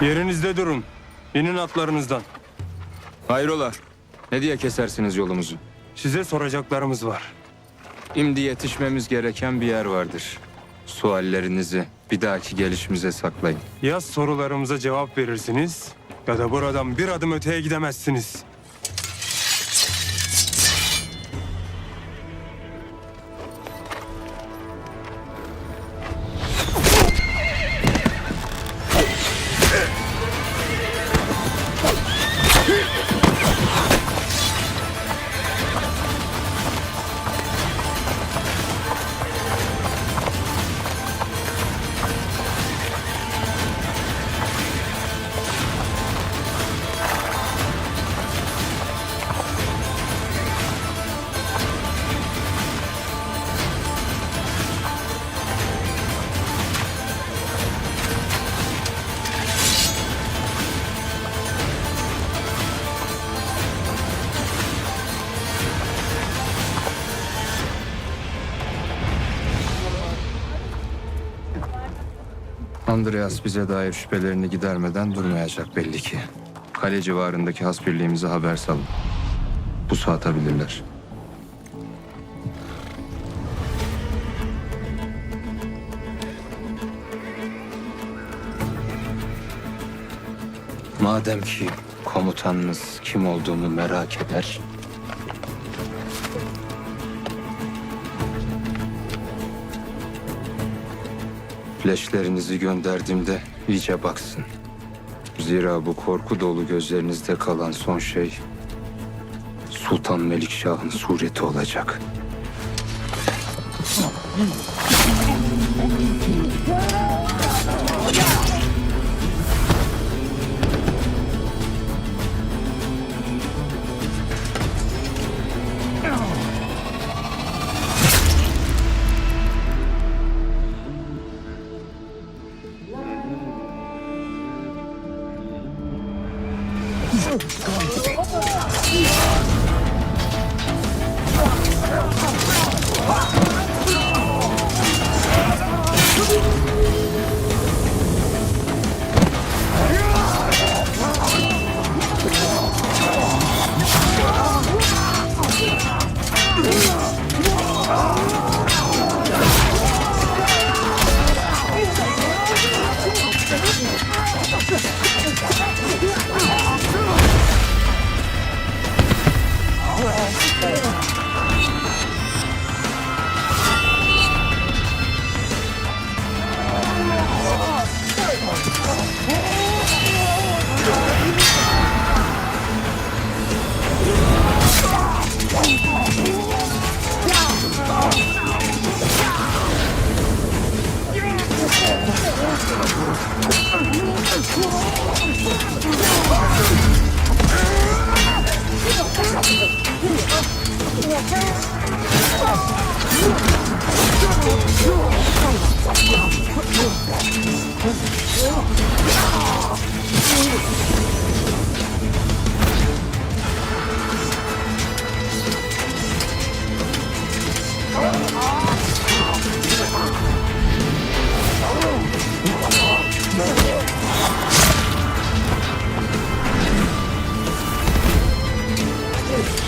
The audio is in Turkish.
Yerinizde durun. İnin atlarınızdan. Hayrola? Ne diye kesersiniz yolumuzu? Size soracaklarımız var. Şimdi yetişmemiz gereken bir yer vardır. Suallerinizi bir dahaki gelişimize saklayın. Ya sorularımıza cevap verirsiniz ya da buradan bir adım öteye gidemezsiniz. Andreas bize dair şüphelerini gidermeden durmayacak belli ki. Kale civarındaki hasbirliğimize haber salın. Bu atabilirler. Madem ki komutanınız kim olduğumu merak eder, Leşlerinizi gönderdiğimde iyice baksın. Zira bu korku dolu gözlerinizde kalan son şey Sultan Melikşah'ın sureti olacak. Wow. 我 Woo!